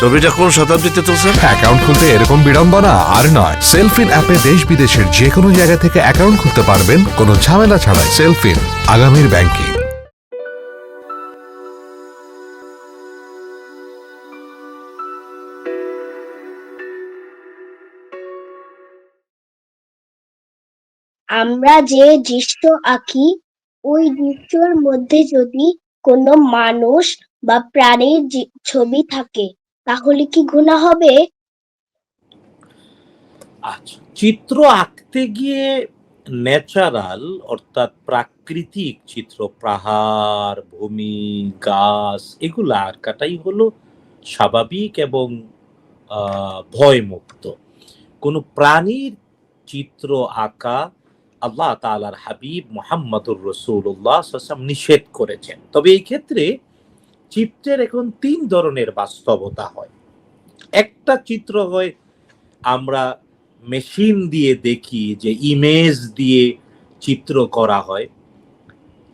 ছবিটা কোন শতাব্দীতে তুলছেন? অ্যাকাউন্ট খুলতে এরকম বিড়ম্বনা আর নয়। সেলফিন অ্যাপে দেশ বিদেশের যে কোনো জায়গা থেকে অ্যাকাউন্ট খুলতে পারবেন কোনো ঝামেলা ছাড়াই সেলফিন আগামীর ব্যাংকিং। আমরা যে দৃশ্য আঁকি ওই দৃশ্যর মধ্যে যদি কোনো মানুষ বা প্রাণীর জি- ছবি থাকে তাহলে কি গুনাহ হবে? আচ্ছা চিত্র আঁকতে গিয়ে ন্যাচারাল অর্থাৎ প্রাকৃতিক চিত্র, পাহাড়, ভূমি, গাছ, এগুলো আঁকাটাই হলো স্বাভাবিক এবং ভয়মুক্ত। কোনো প্রাণীর চিত্র আঁকা আল্লাহ তালার হাবিব মোহাম্মদুর রসুল্লাহ নিষেধ করেছেন। তবে এই ক্ষেত্রে চিত্রের এখন তিন ধরনের বাস্তবতা হয়। একটা চিত্র হয়, আমরা মেশিন দিয়ে দেখি যে ইমেজ দিয়ে চিত্র করা হয়,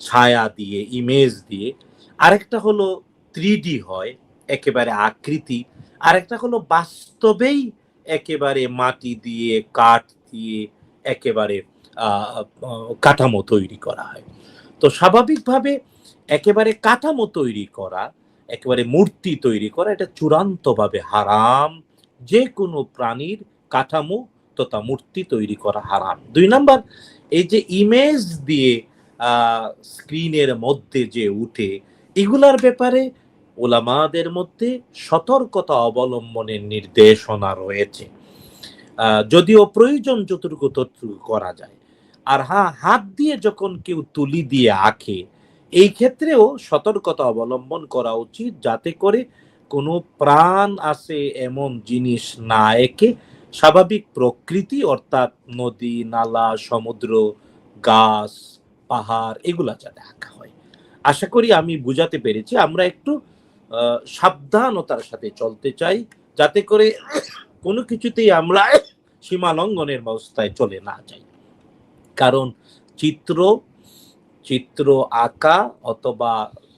ছায়া দিয়ে ইমেজ দিয়ে। আরেকটা হলো থ্রি হয়, একেবারে আকৃতি। আরেকটা হলো বাস্তবেই একেবারে মাটি দিয়ে, কাঠ দিয়ে একেবারে কাঠামো তৈরি করা হয়। তো স্বাভাবিকভাবে একেবারে কাঠামো তৈরি করা, একেবারে মূর্তি তৈরি করা, এটা চূড়ান্তভাবে হারাম। যে কোনো প্রাণীর কাঠামো তথা মূর্তি তৈরি করা হারাম। দুই নাম্বার, এই যে ইমেজ দিয়ে স্ক্রিনের মধ্যে যে উঠে, এগুলার ব্যাপারে ওলামাদের মধ্যে সতর্কতা অবলম্বনের নির্দেশনা রয়েছে। যদিও প্রয়োজন যতটুকু ততটুকু করা যায়। আর হ্যাঁ হাত দিয়ে যখন কেউ তুলি দিয়ে আঁকে এই ক্ষেত্রেও সতর্কতা অবলম্বন করা উচিত যাতে করে কোনো প্রাণ আসে এমন জিনিস না এঁকে। স্বাভাবিক প্রকৃতি অর্থাৎ নদী, নালা, সমুদ্র, গাছ, পাহাড় এগুলা যাতে আঁকা হয়। আশা করি আমি বুঝাতে পেরেছি। আমরা একটু সাবধানতার সাথে চলতে চাই যাতে করে কোনো কিছুতেই আমরা সীমা লঙ্ঘনের অবস্থায় চলে না যাই। কারণ চিত্র চিত্র আঁকা অথবা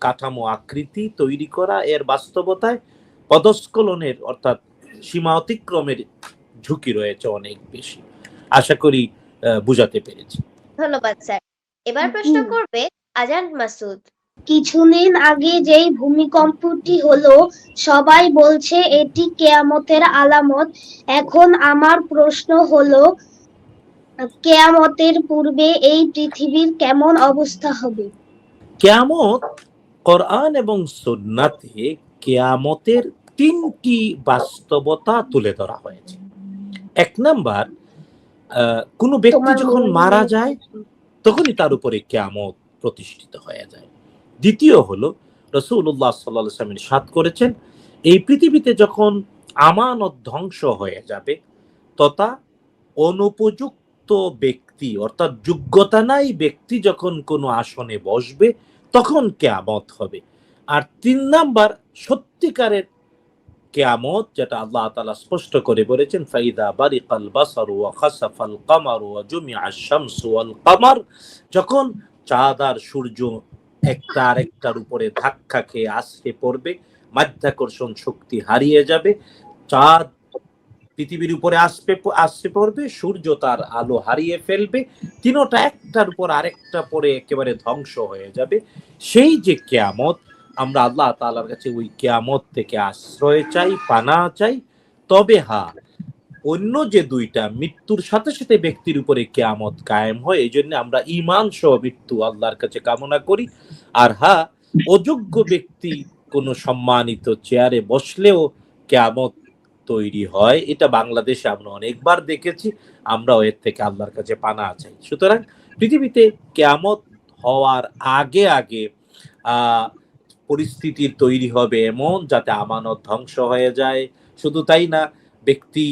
কাঠামো আকৃতি তৈরি করা এর বাস্তবতায় পদস্খলনের অর্থাৎ সীমা অতিক্রমের ঝুঁকি রয়েছে অনেক বেশি। আশা করি বুঝাতে পেরেছি। ধন্যবাদ স্যার। এবার প্রশ্ন করবে আজান মাসুদ। কিছুদিন আগে যেই ভূমিকম্পটি হলো সবাই বলছে এটি কেয়ামতের আলামত। এখন আমার প্রশ্ন হলো কেয়ামতের পূর্বে এই পৃথিবীর কেমন অবস্থা হবে? কেয়ামত কোরআন এবং সুন্নাতে কেয়ামতের তিনটি বাস্তবতা তুলে ধরা হয়েছে। এক নাম্বার কোনো ব্যক্তি যখন মারা যায় তখনই তার উপরে কেয়ামত প্রতিষ্ঠিত হয়ে যায়। দ্বিতীয় হলো রসুল্লাহ সাল্লামের সাত করেছেন এই পৃথিবীতে যখন আমানত ধ্বংস হয়ে যাবে তথা অনুপযুক্ত ব্যক্তি, অর্থাৎ যোগ্যতা নাই, ব্যক্তি যখন কোনো আসনে বসবে, তখন কেয়ামত হবে। আর তিন নাম্বার, সত্যিকারের কেয়ামত, যেটা আল্লাহ তালা স্পষ্ট করে বলেছেন, ফাইদা বারিকাল বাসারু ওয়া খাসাফাল কামারু ওয়া জুমিআ শামসু ওয়াল কামার, যখন চাঁদ আর সূর্য একটা আরেকটার উপরে ধাক্কা খেয়ে আসতে পড়বে, মাধ্যাকর্ষণ শক্তি হারিয়ে যাবে, চাঁদ পৃথিবীর উপরে আসবে, আসতে পড়বে, সূর্য তার আলো হারিয়ে ফেলবে, তিনোটা একটার উপর আরেকটা পরে একেবারে ধ্বংস হয়ে যাবে। সেই যে কেয়ামত, আমরা আল্লাহ তাআলার কাছে ওই কেয়ামত থেকে আশ্রয় চাই, পানা চাই। তবে হা, অন্য যে দুইটা মৃত্যুর সাথে সাথে ব্যক্তির উপরে কেয়ামত কায়েম হয়, এই জন্য আমরা ইমান সহ মৃত্যু আল্লাহর কাছে কামনা করি। আর হা, অযোগ্য ব্যক্তি কোনো সম্মানিত চেয়ারে বসলেও কেয়ামত তৈরি হয়, এটা বাংলাদেশে আমরা অনেকবার দেখেছি, আমরাও এর থেকে আল্লাহর কাছে পানা চাই। সুতরাং পৃথিবীতে কেয়ামত হওয়ার আগে আগে পরিস্থিতির তৈরি হবে এমন যাতে আমানত ধ্বংস হয়ে যায়। শুধু তাই না, ব্যক্তি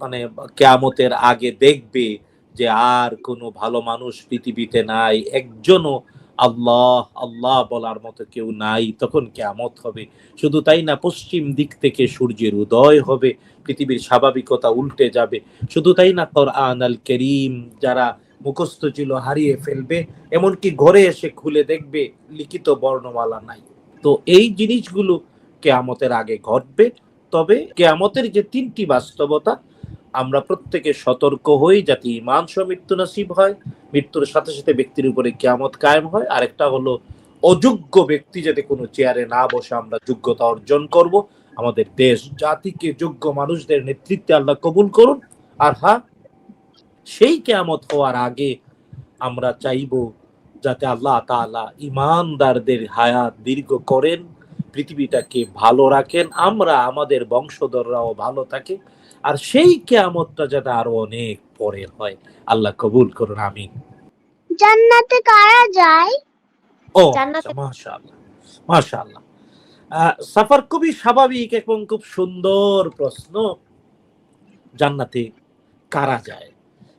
মানে কেয়ামতের আগে দেখবে যে আর কোনো ভালো মানুষ পৃথিবীতে নাই, একজনও আল্লাহ আল্লাহ বলার মতো কেউ নাই, তখন কেয়ামত হবে। শুধু তাই না, পশ্চিম দিক থেকে সূর্যের উদয় হবে, পৃথিবীর স্বাভাবিকতা উল্টে যাবে। শুধু তাই না, কোরআন আল করিম যারা মুখস্থ ছিল হারিয়ে ফেলবে, এমনকি ঘরে এসে খুলে দেখবে, লিখিত বর্ণমালা নাই। তো এই জিনিসগুলো কেয়ামতের আগে ঘটবে, তবে কেয়ামতের যে তিনটি বাস্তবতা আমরা প্রত্যেকে সতর্ক হই যাতে ইমান সহ মৃত্যু নসিব হয়। মৃত্যুর সাথে সাথে ব্যক্তির উপরে কেয়ামত কায়েম হয়। আরেকটা হলো অযোগ্য ব্যক্তি যাতে কোনো চেয়ারে না বসে আমরা যোগ্যতা অর্জন করব। আমাদের দেশ, জাতিকে যোগ্য মানুষদের নেতৃত্বে আল্লাহ কবুল করুন। আর হ্যাঁ সেই কেয়ামত হওয়ার আগে আমরা চাইব যাতে আল্লাহ তাআলা ইমানদারদের হায়াত দীর্ঘ করেন। পৃথিবীটাকে ভালো রাখেন আমরা আমাদের বংশধররাও ভালো থাকে আর সেই কেয়ামতটা যাতে আরও অনেক পরে হয়। আল্লাহ কবুল করুন আমিন। জান্নাতে কারা যায়? ও মাশাআল্লাহ মাশাআল্লাহ। সাফার খুবই স্বাভাবিক এবং খুব সুন্দর প্রশ্ন। জান্নাতে কারা যায়?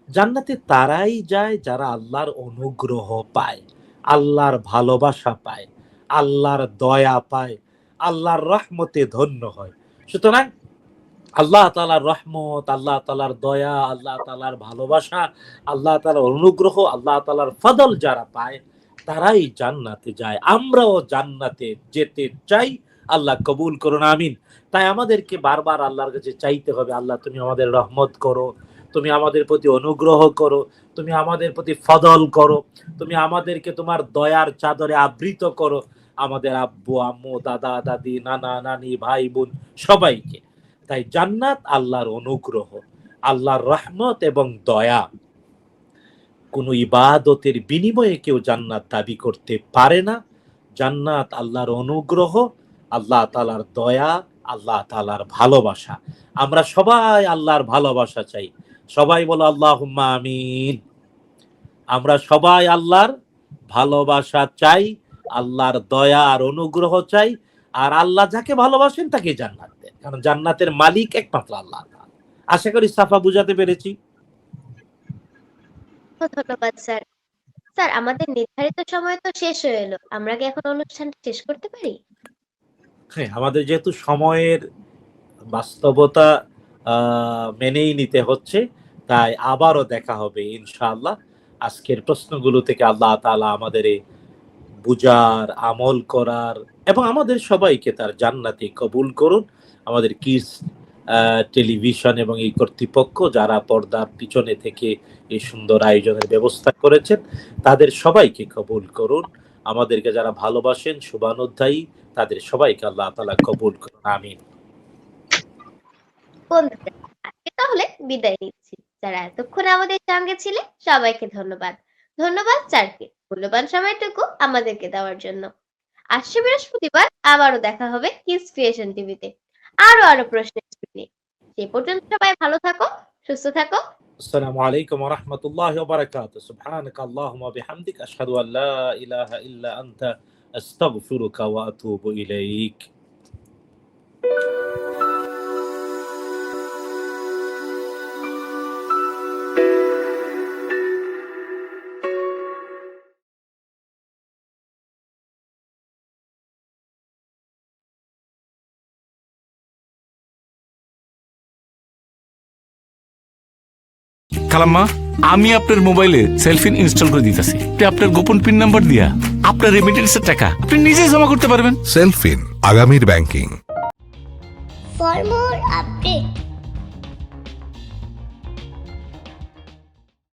জান্নাতে তারাই যায় যারা আল্লাহর অনুগ্রহ পায় আল্লাহর ভালোবাসা পায়। আল্লাহর দয়া পায়, আল্লাহর রহমতে ধন্য হয়। সুতরাং আল্লাহ তালার রহমত, আল্লাহ তালার দয়া, আল্লাহ তালার ভালোবাসা, আল্লাহ তালার অনুগ্রহ, আল্লাহ তালার ফদল যারা পায়, তারাই জান্নাতে যায়। আমরাও জান্নাতে যেতে চাই। আল্লাহ কবুল করুন, আমিন। তাই আমাদেরকে বারবার আল্লাহর কাছে চাইতে হবে, আল্লাহ তুমি আমাদের রহমত করো, তুমি আমাদের প্রতি অনুগ্রহ করো, তুমি আমাদের প্রতি ফদল করো, তুমি আমাদেরকে তোমার দয়ার চাদরে আবৃত করো। আমাদের আব্বু, আম্মু, দাদা, দাদি, নানা, নানি, ভাই, বোন সবাইকে। তাই জান্নাত আল্লাহর অনুগ্রহ, আল্লাহর রহমত এবং দয়া। কোনো ইবাদতের বিনিময়ে কেউ জান্নাত দাবি করতে পারে না। জান্নাত আল্লাহর অনুগ্রহ, আল্লাহ তালার দয়া, আল্লাহ তালার ভালোবাসা। আমরা সবাই আল্লাহর ভালোবাসা চাই। সবাই বলো আল্লাহ আমিন। আমরা সবাই আল্লাহর ভালোবাসা চাই। আল্লাহর দয়া আর অনুগ্রহ চাই আর আল্লাহ যাকে ভালোবাসেন তাকে জান্নাত দেন। কারণ জান্নাতের মালিক একমাত্র আল্লাহ আশা করি সাফা বুঝাতে পেরেছি। ধন্যবাদ স্যার। স্যার আমাদের নির্ধারিত সময় তো শেষ হয়ে এলো। আমরা কি এখন অনুষ্ঠানটা শেষ করতে পারি? হ্যাঁ আমাদের যেহেতু সময়ের বাস্তবতা মেনেই নিতে হচ্ছে তাই আবারও দেখা হবে ইনশাআল্লাহ। আজকের প্রশ্নগুলো থেকে আল্লাহ তাআলা আমাদের এই বুজার, আমল করার এবং আমাদের সবাইকে তার জান্নাতে কবুল করুন। আমাদের কিস টেলিভিশন এবং এই কর্তৃপক্ষ যারা পর্দার পিছনে থেকে এই সুন্দর আয়োজনের ব্যবস্থা করেছেন, তাদের সবাইকে কবুল করুন। আমাদেরকে যারা ভালোবাসেন, শুভানুধ্যায়ী, তাদের সবাইকে আল্লাহ তাআলা কবুল করুন। আমিন। তাহলে বিদায় নিচ্ছি। যারা এতক্ষণ আমাদের সঙ্গে ছিলেন, সবাইকে ধন্যবাদ। ধন্যবাদ, স্যারকে। মূল্যবান সময়টুকু আমাদেরকে দেওয়ার জন্য। আসছে বৃহস্পতিবার, আবারও দেখা হবে কিস ক্রিয়েশন টিভিতে আরও আরও প্রশ্নের সে পর্যন্ত সবাই ভালো থাকো, সুস্থ থাকো। السلام আলাইকুম ورحمة الله وبركاته سبحانك اللهم وبحمدك أشهد أن لا إله إلا أنت أستغفرك وأتوب إليك খালাম্মা আমি আপনার মোবাইলে সেলফিন ইনস্টল করে দিতেছি। আপনার গোপন পিন নাম্বার দিয়া আপনার রেমিটেন্স এর টাকা আপনি নিজে জমা করতে পারবেন। সেলফিন আগামীর ব্যাংকিং For more updates,